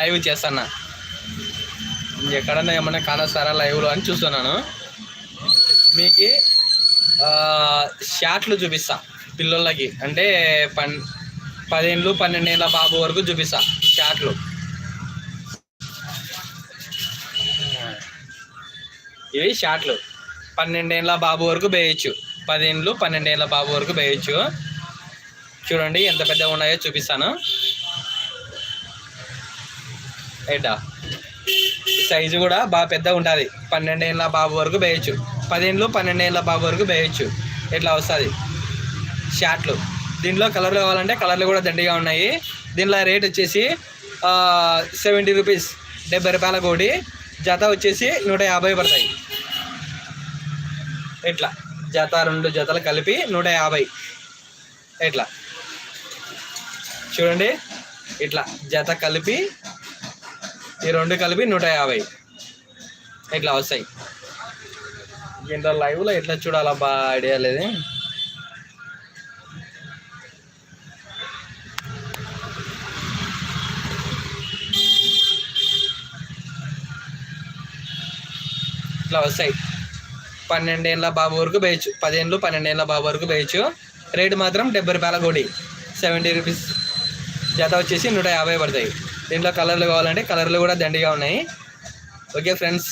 Live చేస్తాను? ఎక్కడన్నా ఏమన్నా కానొస్తారా లైవ్లో అని చూస్తున్నాను. మీకు షాట్లు చూపిస్తా పిల్లలకి అంటే పన్ పదిహేనులు పన్నెండేళ్ళ బాబు వరకు చూపిస్తా షాట్లు. ఇవి షాట్లు. పన్నెండేళ్ళ బాబు వరకు వేయచ్చు. పదిహేనులు పన్నెండేళ్ళ బాబు వరకు వేయచ్చు. చూడండి ఎంత పెద్దగా ఉన్నాయో చూపిస్తాను. హెడ్ సైజు కూడా బాగా పెద్దగా ఉంటుంది. పన్నెండేళ్ళ బాబు వరకు వేయచ్చు. పదిహేనులు పన్నెండేళ్ళ బాబు వరకు వేయచ్చు. ఇట్లా వస్తుంది? షార్ట్లు దీంట్లో కలర్లు కావాలంటే కలర్లు కూడా దండిగా ఉన్నాయి. దీనిలో రేట్ వచ్చేసి సెవెంటీ రూపీస్ డెబ్బై రూపాయల కోడి. జత వచ్చేసి నూట యాభై పడతాయి. ఇట్లా జత రెండు జతలు కలిపి నూట యాభై. ఇట్లా చూడండి. ఇట్లా జత కలిపి ఈ రెండు కలిపి నూట యాభై. ఇట్లా వస్తాయి? దీంట్లో లైవ్లో ఎట్లా చూడాలబ్బా ఐడియా లేదు. ఇట్లా వస్తాయి? పన్నెండేళ్ళ బాబు వరకు వేయచ్చు. పదిహేనులు పన్నెండేళ్ళ బాబు వరకు వేయచ్చు. రేటు మాత్రం డెబ్బై రూపాయల కోడి. Seventy rupees. జత వచ్చేసి నూట యాభై పడతాయి. దీంట్లో కలర్లు కావాలంటే కలర్లు కూడా దండిగా ఉన్నాయి. ఓకే ఫ్రెండ్స్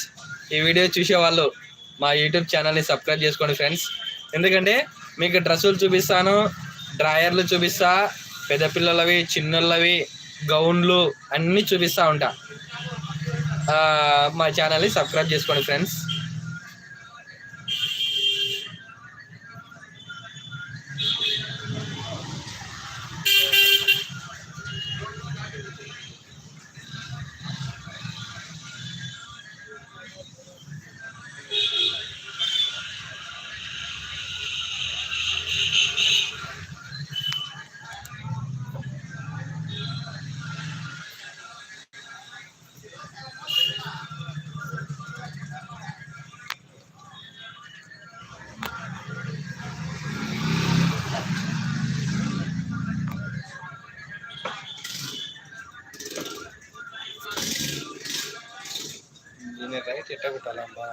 ఈ వీడియో చూసేవాళ్ళు మా యూట్యూబ్ ఛానల్ని సబ్స్క్రైబ్ చేసుకోండి ఫ్రెండ్స్. ఎందుకంటే మీకు డ్రెస్సులు చూపిస్తాను డ్రాయర్లు చూపిస్తా పెద్ద పిల్లలవి చిన్నోళ్ళవి గౌన్లు అన్నీ చూపిస్తూ ఉంటా. మా ఛానల్ని సబ్స్క్రైబ్ చేసుకోండి ఫ్రెండ్స్. এটা কোটালাম বা